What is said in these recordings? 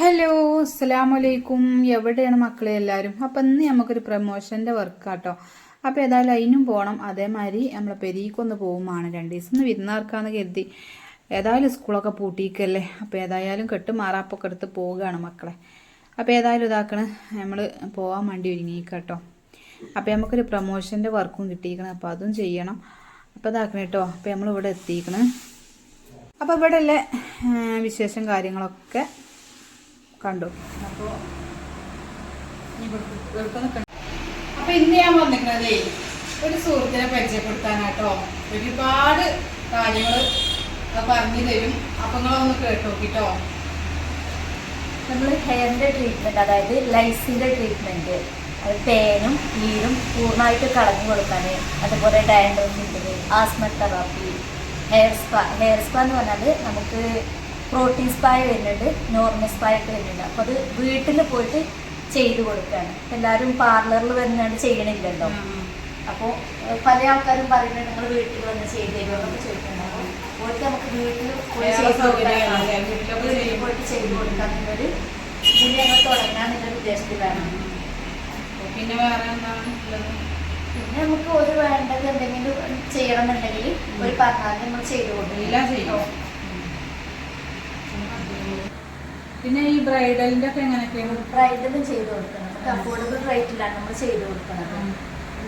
Hello അസ്സലാമു വലൈക്കും എവിടെയാണ് മക്കളെ എല്ലാവരും? അപ്പം ഇന്ന് നമുക്കൊരു പ്രൊമോഷന്റെ വർക്കാട്ടോ അപ്പോൾ ഏതായാലും അതിനും പോകണം അതേമാതിരി നമ്മളെ പെരീക്കൊന്ന് പോകുമാണ് രണ്ട് ദിവസം ഒന്ന് വിരുന്നാർക്കാന്ന് കരുതി. ഏതായാലും സ്കൂളൊക്കെ പൂട്ടിയിക്കല്ലേ? അപ്പോൾ ഏതായാലും കെട്ട് മാറാപ്പൊക്കെ എടുത്ത് പോവുകയാണ് മക്കളെ. അപ്പോൾ ഏതായാലും ഇതാക്കണ്. നമ്മൾ പോകാൻ വേണ്ടി ഒരുങ്ങിക്കട്ടോ അപ്പോൾ നമുക്കൊരു പ്രൊമോഷന്റെ വർക്കും കിട്ടിയിരിക്കണം. അപ്പോൾ അതും ചെയ്യണം. അപ്പോൾ ഇതാക്കണം കേട്ടോ അപ്പോൾ നമ്മളിവിടെ എത്തിയിരിക്കണം. അപ്പോൾ ഇവിടെ ഉള്ള വിശേഷം കാര്യങ്ങളൊക്കെ. കണ്ടു. അപ്പോൾ അപ്പൊ ഇന്ന് ഞാൻ വന്നിട്ടുള്ളതേ ഒരു സുഹൃത്തിനെ പരിചയപ്പെടുത്താനാട്ടോ. ഒരുപാട് കാര്യങ്ങൾ പറഞ്ഞു തരും. അപ്പൊ നിങ്ങളൊന്ന് കേട്ട് നോക്കിട്ടോ. നമ്മൾ ഹെയറിന്റെ ട്രീറ്റ്മെന്റ് അതായത് ലൈസിന്റെ ട്രീറ്റ്മെന്റ് അത് തേനും ഈരും പൂർണമായിട്ട് കളഞ്ഞു കൊടുക്കാൻ അതുപോലെ ഡയൻഡോസിന്റെ asthma therapy hair spa hair spa എന്ന് പറഞ്ഞാൽ നമുക്ക് പ്രോട്ടീൻ സ്പായ വരുന്നുണ്ട് നോർമൽ സ്പായ ഒക്കെ വരുന്നുണ്ട്. അപ്പോൾ അത് വീട്ടിൽ പോയിട്ട് ചെയ്തു കൊടുക്കുകയാണ് എല്ലാവരും പാർലറിൽ വരുന്നുണ്ട് ചെയ്യണില്ലല്ലോ. അപ്പോൾ പല ആൾക്കാരും പറയുന്നത് നിങ്ങൾ വീട്ടിൽ വന്ന് ചെയ്ത് തരുമെന്നൊക്കെ ചോദിക്കുന്നുണ്ട് അപ്പോൾ പോയിട്ട് നമുക്ക് വീട്ടിൽ പോയി പോയിട്ട് ചെയ്ത് കൊടുക്കാന്നുള്ളൊരു ഇതിൽ ഞങ്ങൾ തുടങ്ങാന്നുള്ള ഉദ്ദേശത്തിലാണ്. പിന്നെ വേറെ എന്താണ് പിന്നെ നമുക്ക് ഒരു വേണ്ടത് എന്തെങ്കിലും ചെയ്യണം എന്നുണ്ടെങ്കിൽ ഒരു പറഞ്ഞാൽ നമ്മൾ ചെയ്ത് കൊടുക്കും എല്ലാം ചെയ്യും. പിന്നെ ഈ ബ്രൈഡലിന്റെ ഒക്കെ എങ്ങനെയൊക്കെയാണ്? ബ്രൈഡലും ചെയ്ത് കൊടുക്കണം നമുക്ക് അഫോർഡബിൾ റേറ്റിലാണ് നമ്മൾ ചെയ്ത് കൊടുക്കുന്നത്.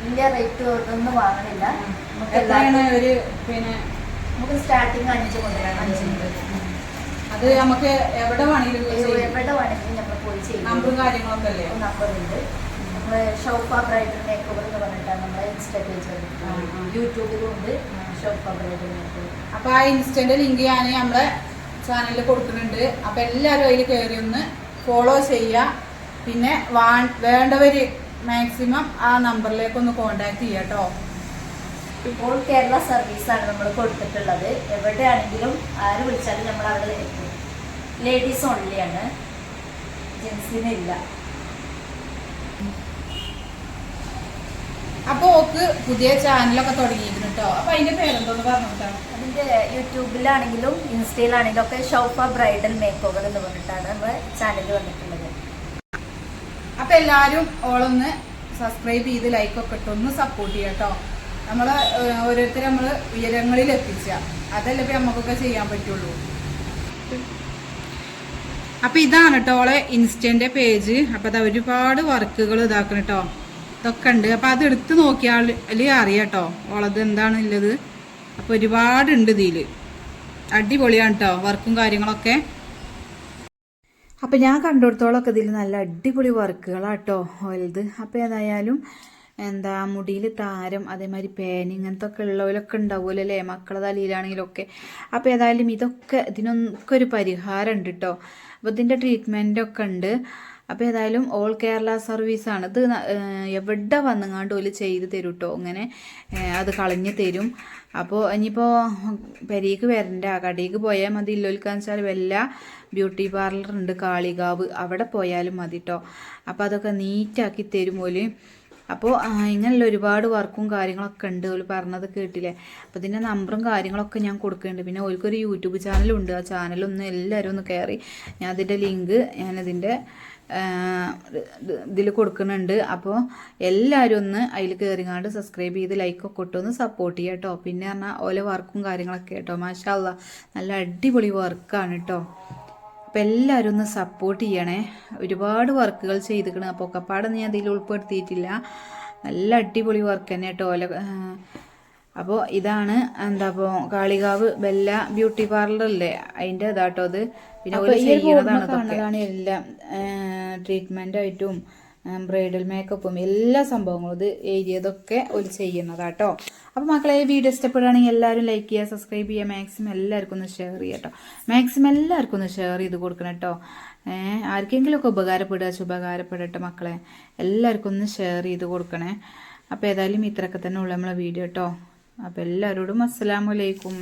വലിയ റേറ്റ് ഒന്നും വാങ്ങണില്ല. എത്രയാണ് ഒരു പിന്നെ നമുക്ക് സ്റ്റാർട്ടിങ് അഞ്ച് മുതലാണ്. അഞ്ച് മുതൽ. അത് നമുക്ക് എവിടെ വേണമെങ്കിലും എവിടെ വേണമെങ്കിലും നമ്മൾ പോയി ചെയ്യും. നമ്പറും കാര്യങ്ങളൊക്കെ അല്ലേ? നമ്പറുണ്ട് നമ്മൾ ഷോപ്പ ബ്രൈഡൽ മേക്ക് ഓവർ എന്ന് പറഞ്ഞിട്ടാണ് നമ്മളെ ഇൻസ്റ്റാ പേജ്. യൂട്യൂബിലും ഉണ്ട്. ഷോപ്പ ബ്രൈഡൽ മേക്ക് ഓവർ അപ്പൊ ആ ഇൻസ്റ്റന്റ് ലിങ്ക് ഞാൻ നമ്മളെ ചാനലിൽ കൊടുക്കുന്നുണ്ട്. അപ്പം എല്ലാവരും അതിൽ കയറി ഒന്ന് ഫോളോ ചെയ്യുക. പിന്നെ വാ- വേണ്ടവർ മാക്സിമം ആ നമ്പറിലേക്ക് ഒന്ന് കോണ്ടാക്ട് ചെയ്യുക കേട്ടോ. ഇപ്പോൾ കേരള സർവീസാണ് നമ്മൾ കൊടുത്തിട്ടുള്ളത്. എവിടെയാണെങ്കിലും ആര് വിളിച്ചാലും നമ്മൾ അവിടെ എത്തും. ലേഡീസ് ഓൺലിയാണ് ജെൻസിനില്ല അപ്പോൾ ഓക്ക് പുതിയ ചാനലൊക്കെ തുടങ്ങിയിരുന്നു കേട്ടോ. അപ്പോൾ അതിന്റെ പേരെന്തോന്ന് പറഞ്ഞിട്ടാണ് അതിന്റെ യൂട്യൂബിലാണെങ്കിലും ഇൻസ്റ്റയിലാണെങ്കിലും ഒക്കെ ഷോഫ ബ്രൈഡൽ മേക്ക് ഓവർ എന്ന് പറഞ്ഞിട്ടാണ് നമ്മുടെ ചാനൽ വന്നിട്ടുള്ളത്. അപ്പൊ എല്ലാരും ഓളൊന്ന് സബ്സ്ക്രൈബ് ചെയ്ത് ഇട്ട് ഒന്ന് സപ്പോർട്ട് ചെയ്യാം കേട്ടോ നമ്മൾ ഓരോരുത്തർ നമ്മൾ ഉയരങ്ങളിൽ എത്തിച്ച അതല്ലേ നമുക്കൊക്കെ ചെയ്യാൻ പറ്റുള്ളൂ. അപ്പൊ ഇതാണ് കേട്ടോ ഓളെ ഇൻസ്റ്റന്റെ പേജ്. അപ്പൊ അത് ഒരുപാട് വർക്കുകൾ ഇതാക്കണം കേട്ടോ ഇതൊക്കെ ഉണ്ട്. അപ്പൊ അത് എടുത്ത് നോക്കിയാൽ അറിയാം കേട്ടോ ഓളത് എന്താണുള്ളത്. അപ്പൊ ഒരുപാടുണ്ട് ഇതിൽ. അടിപൊളിയാണ് കേട്ടോ വർക്കും കാര്യങ്ങളൊക്കെ. അപ്പം ഞാൻ കണ്ടുകൊടുത്തോളൊക്കെ ഇതിൽ നല്ല അടിപൊളി വർക്കുകളാട്ടോ ഓലത് അപ്പോൾ ഏതായാലും എന്താ മുടിയിൽ താരം അതേമാതിരി പേൻ ഇങ്ങനത്തെ ഒക്കെ ഉള്ളവരൊക്കെ ഉണ്ടാവുമല്ലോ അല്ലേ? മക്കളെ തലയിലാണെങ്കിലൊക്കെ. അപ്പോൾ ഏതായാലും ഇതൊക്കെ ഇതിനൊക്കെ ഒരു പരിഹാരം ഉണ്ട് കേട്ടോ അപ്പോൾ ഇതിന്റെ ട്രീറ്റ്മെന്റൊക്കെ ഉണ്ട്. അപ്പോൾ ഏതായാലും ഓൾ കേരള സർവീസാണ് ഇത് ന- എവിടെ വന്നങ്ങാണ്ട് ഓൽ ചെയ്ത് തരും കേട്ടോ അങ്ങനെ അത് കളഞ്ഞ് തരും. അപ്പോൾ ഇനിയിപ്പോൾ പെരീക്ക് വരണ്ട. കടയിലേക്ക് പോയാൽ മതി. ഇല്ലോൽക്കാന്ന് വെച്ചാൽ വല്ല ബ്യൂട്ടി പാർലർ ഉണ്ട് കാളികാവ്. അവിടെ പോയാലും മതി കേട്ടോ അപ്പോൾ അതൊക്കെ നീറ്റാക്കി തരും ഓൽ. അപ്പോൾ ഇങ്ങനെയുള്ള ഒരുപാട് വർക്കും കാര്യങ്ങളൊക്കെ ഉണ്ട് ഓൽ പറഞ്ഞത് കേട്ടില്ലേ? അപ്പോൾ ഇതിന്റെ നമ്പറും കാര്യങ്ങളൊക്കെ ഞാൻ കൊടുക്കുന്നുണ്ട്. പിന്നെ ഓൽക്കൊരു യൂട്യൂബ് ചാനലുണ്ട് ആ ചാനലൊന്ന് എല്ലാവരും ഒന്ന് കയറി ഞാൻ അതിന്റെ ലിങ്ക് ഞാനതിന്റെ ഇതിൽ കൊടുക്കുന്നുണ്ട്. അപ്പോൾ എല്ലാവരും ഒന്ന് അതിൽ കയറിങ്ങാണ്ട് സബ്സ്ക്രൈബ് ചെയ്ത് ലൈക്കൊക്കെ ഇട്ട് ഒന്ന് സപ്പോർട്ട് ചെയ്യുക കേട്ടോ പിന്നെ പറഞ്ഞാൽ ഓലെ വർക്കും കാര്യങ്ങളൊക്കെ കേട്ടോ മാഷാല്ല നല്ല അടിപൊളി വർക്കാണ് കേട്ടോ അപ്പോൾ എല്ലാവരും ഒന്ന് സപ്പോർട്ട് ചെയ്യണേ. ഒരുപാട് വർക്കുകൾ ചെയ്തിക്കണം. അപ്പോൾ ഒക്കെപ്പാടൊന്നും ഞാൻ അതിൽ ഉൾപ്പെടുത്തിയിട്ടില്ല. നല്ല അടിപൊളി വർക്ക് തന്നെ കേട്ടോ ഓല അപ്പോൾ ഇതാണ് എന്താ അപ്പോൾ കാളികാവ് ബെല്ല ബ്യൂട്ടി പാർലറല്ലേ അതിന്റെ ഇതാട്ടോ അത് പിന്നെ കാണുന്നതാണ് എല്ലാം ട്രീറ്റ്മെന്റ് ആയിട്ടും ബ്രൈഡൽ മേക്കപ്പും എല്ലാ സംഭവങ്ങളും ഇത് എഴുതിയതൊക്കെ ഒരു ചെയ്യുന്നതാട്ടോ. അപ്പോൾ മക്കളെ ഈ വീഡിയോ ഇഷ്ടപ്പെടുകയാണെങ്കിൽ എല്ലാവരും ലൈക്ക് ചെയ്യുക സബ്സ്ക്രൈബ് ചെയ്യുക മാക്സിമം എല്ലാവർക്കും ഒന്ന് ഷെയർ ചെയ്യുക കേട്ടോ മാക്സിമം എല്ലാവർക്കും ഒന്ന് ഷെയർ ചെയ്ത് കൊടുക്കണം കേട്ടോ ആർക്കെങ്കിലുമൊക്കെ ഉപകാരപ്പെടുക ഉപകാരപ്പെടട്ടെ മക്കളെ. എല്ലാവർക്കും ഒന്ന് ഷെയർ ചെയ്ത് കൊടുക്കണേ. അപ്പോൾ ഏതായാലും ഇത്രയൊക്കെ തന്നെ ഉള്ളു നമ്മളെ വീഡിയോ കേട്ടോ അപ്പോൾ എല്ലാവരോടും അസ്സലാമലൈക്കും